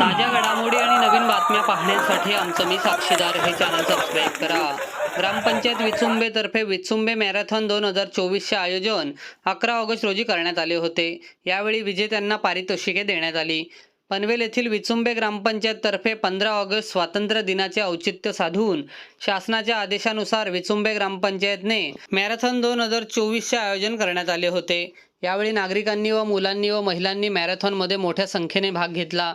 ताज्या घडामोडी आणि नवीन बातम्या पाहण्यासाठी आमचं मी साक्षीदार हे चॅनल सबस्क्राईब करा. ग्रामपंचायत विचुंबेतर्फे विचुंबे मॅरेथॉन दोन हजार चोवीसचे आयोजन अकरा ऑगस्ट रोजी करण्यात आले होते. यावेळी विजेत्यांना पारितोषिके देण्यात आली. पनवेल येथील विचुंबे ग्रामपंचायततर्फे पंधरा ऑगस्ट स्वातंत्र्य दिनाचे औचित्य साधून शासनाच्या आदेशानुसार विचुंबे ग्रामपंचायतने मॅरेथॉन दोन हजार चोवीसचे आयोजन करण्यात आले होते. यावेळी नागरिकांनी व मुलांनी व महिलांनी मॅरेथॉनमध्ये मोठ्या संख्येने भाग घेतला.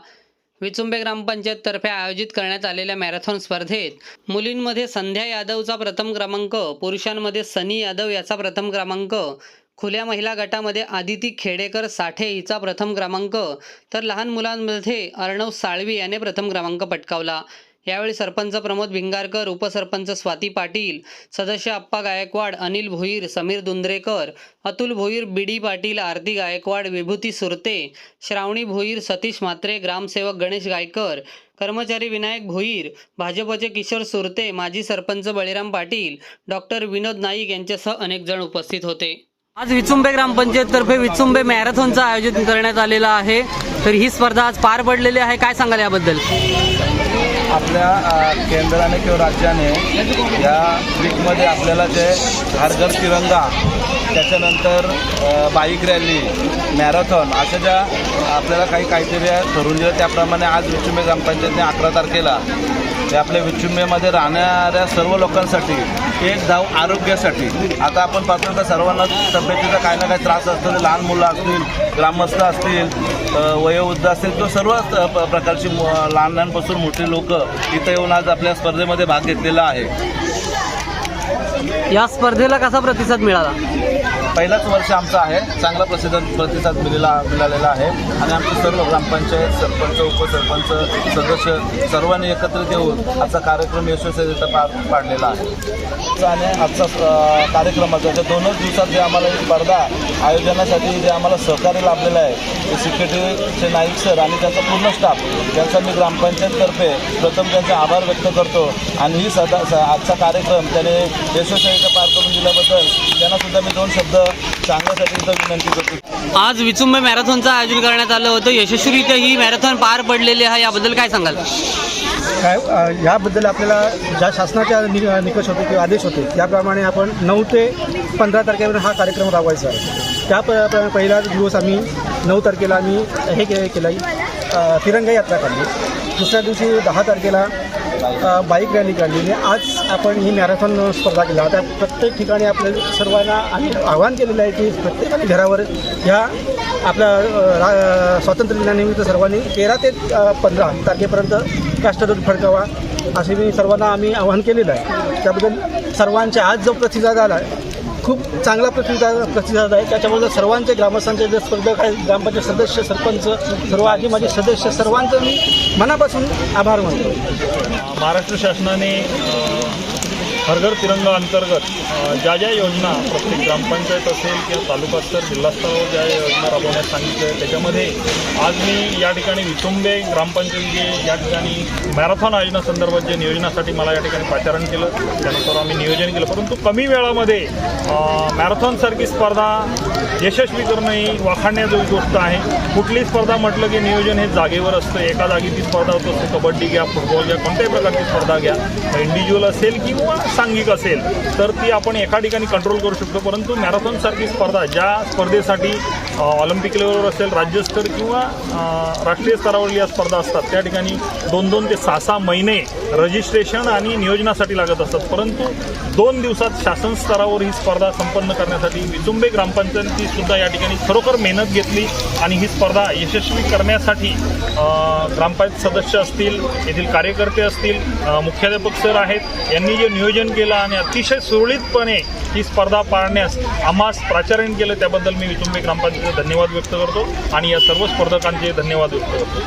विचुंबे ग्रामपंचायततर्फे आयोजित करण्यात आलेल्या मॅरेथॉन स्पर्धेत मुलींमध्ये संध्या यादवचा प्रथम क्रमांक पुरुषांमध्ये सनी यादव याचा प्रथम क्रमांक खुल्या महिला गटामध्ये आदिती खेडेकर साठे हिचा प्रथम क्रमांक तर लहान मुलांमध्ये अर्णव साळवी याने प्रथम क्रमांक पटकावला. यावेळी सरपंच प्रमोद भिंगारकर उपसरपंच स्वाती पाटील सदस्य अप्पा गायकवाड अनिल भोईर समीर दुंद्रेकर अतुल भोईर बीडी पाटील आरती गायकवाड विभूती सुरते श्रावणी भोईर सतीश म्हात्रे ग्रामसेवक गणेश गायकर कर्मचारी विनायक भोईर भाजपचे किशोर सुरते माजी सरपंच बळीराम पाटील डॉक्टर विनोद नाईक यांच्यासह अनेक जण उपस्थित होते. आज विचुंबे ग्रामपंचायततर्फे विचुंबे मॅरेथॉनचं आयोजन करण्यात आलेलं आहे. तर ही स्पर्धा आज पार पडलेली आहे. काय सांगाल याबद्दल? आपल्या केंद्राने किंवा राज्याने या वीकमध्ये आपल्याला जे हर घर तिरंगा त्याच्यानंतर बाईक रॅली मॅरेथॉन अशा ज्या आपल्याला काही काहीतरी ठरवून दिलं त्याप्रमाणे आज विचुंबे ग्रामपंचायतने अकरा तारखेला हे आपल्या विचुंबेमध्ये राहणाऱ्या सर्व लोकांसाठी एक धाव आरोग्यासाठी. आता आपण पाहतो का सर्वांना तब्येतीचा काही ना काही त्रास असतो लहान मुलं असतील ग्रामस्थ असतील वयोवृद्ध असतील किंवा सर्व प- प्रकारची लहान लहानपासून मोठी लोक इथं येऊन आज आपल्या स्पर्धेमध्ये भाग घेतलेला आहे. या स्पर्धेला कसा प्रतिसाद मिळाला? पहिलाच वर्ष आमचं आहे. चांगला प्रसिद्ध प्रतिसाद मिळाला मिळालेला आहे. आणि आमचे सर्व ग्रामपंचायत सरपंच उपसरपंच सदस्य सर्वांनी एकत्रित येऊन आजचा कार्यक्रम यशस्वीरित्या पार पाडलेला आहे. आणि आजचा कार्यक्रमाचा ज्या दोनच दिवसात जे आम्हाला स्पर्धा आयोजनासाठी जे आम्हाला सहकार्य लाभलेलं आहे ते सेक्रेटरीचे नाईक सर आणि त्यांचा पूर्ण स्टाफ त्यांचा मी ग्रामपंचायततर्फे प्रथम त्यांचा आभार व्यक्त करतो. आणि ही सदा स- आजचा कार्यक्रम त्याने यशस्वीरित्या पार करून दिल्याबद्दल त्यांना सुद्धा मी दोन शब्द सांगण्यासाठी विनंती करतो. आज विचुंबे मॅरेथॉनचं आयोजन करण्यात आलं होतं. यशस्वीरित्या ही मॅरेथॉन पार पडलेली आहे. याबद्दल काय सांगाल? काय याबद्दल आपल्याला ज्या शासनाच्या नि निकष होते किंवा आदेश होते त्याप्रमाणे आपण नऊ ते पंधरा तारखेपर्यंत हा कार्यक्रम राबवायचा आहे. त्या प पहिला दिवस आम्ही नऊ तारखेला आम्ही हे के केलं तिरंगा यात्रा काढली. दुसऱ्या दिवशी दहा तारखेला बाईक रॅली काढली आणि आज आपण ही मॅरेथॉन स्पर्धा केला. आता प्रत्येक ठिकाणी आपल्या सर्वांना आम्ही आवाहन केलेलं आहे की प्रत्येकाने घरावर ह्या आपल्या रा स्वातंत्र्य दिनानिमित्त सर्वांनी तेरा ते पंधरा तारखेपर्यंत राष्ट्रध्वज फडकावा असे मी सर्वांना आम्ही आवाहन केलेलं आहे. त्याबद्दल सर्वांच्या आज जो प्रतिसाद आला आहे खूप चांगला प्रतिसाद प्रतिसाद आहे. त्याच्यामुळे सर्वांचे ग्रामस्थांचे जे स्पर्धक आहेत ग्रामपंचायत सदस्य सरपंच सर्व आधी माझे सदस्य सर्वांचं मी मनापासून आभार मानतो. महाराष्ट्र शासनाने हर घर तिरंगा अंतर्गत ज्या ज्या योजना प्रत्येक ग्रामपंचायत असेल किंवा तालुका स्तर ज्या योजना राबवण्यास सांगितल्या आहे त्याच्यामध्ये आज मी या ठिकाणी विचुंबे ग्रामपंचायतीचे या ठिकाणी मॅरेथॉन आयोजनासंदर्भात जे नियोजनासाठी मला या ठिकाणी पाचारण केलं त्यानुसार आम्ही नियोजन केलं. परंतु कमी वेळामध्ये मॅरेथॉनसारखी स्पर्धा यशस्वी करणं ही वाखाणण्याजोगी गोष्ट आहे. कुठली स्पर्धा म्हटलं की नियोजन हे जागेवर असतं एका जागी ती स्पर्धा होत असते कबड्डी घ्या फुटबॉल घ्या कोणत्याही प्रकारची स्पर्धा घ्या. इंडिव्हिज्युअल असेल किंवा सांघिक असेल तर ती आपण एका ठिकाणी कंट्रोल करू शकतो. परंतु मॅरेथॉनसारखी स्पर्धा ज्या स्पर्धेसाठी ऑलिम्पिक लेवलवर असेल राज्यस्तर किंवा राष्ट्रीय स्तरावरील या स्पर्धा असतात. त्या ठिकाणी दोन दोन ते सहा सहा महिने रजिस्ट्रेशन आणि नियोजनासाठी लागत असतात. परंतु दोन दिवसात शासन स्तरावर ही स्पर्धा संपन्न करण्यासाठी विचुंबे ग्रामपंचायती सुद्धा या ठिकाणी खरोखर मेहनत घेतली आणि ही स्पर्धा यशस्वी करण्यासाठी ग्रामपंचायत सदस्य असतील येथील कार्यकर्ते असतील मुख्याध्यापक सर आहेत यांनी जे नियोजन केलं आणि अतिशय सुरळीतपणे ही स्पर्धा पाळण्यास आम्हास प्राचार्य केलं त्याबद्दल मी विचुंबे ग्रामपंचायत धन्यवाद व्यक्त करतो आणि या सर्व स्पर्धकांचे धन्यवाद व्यक्त करतो.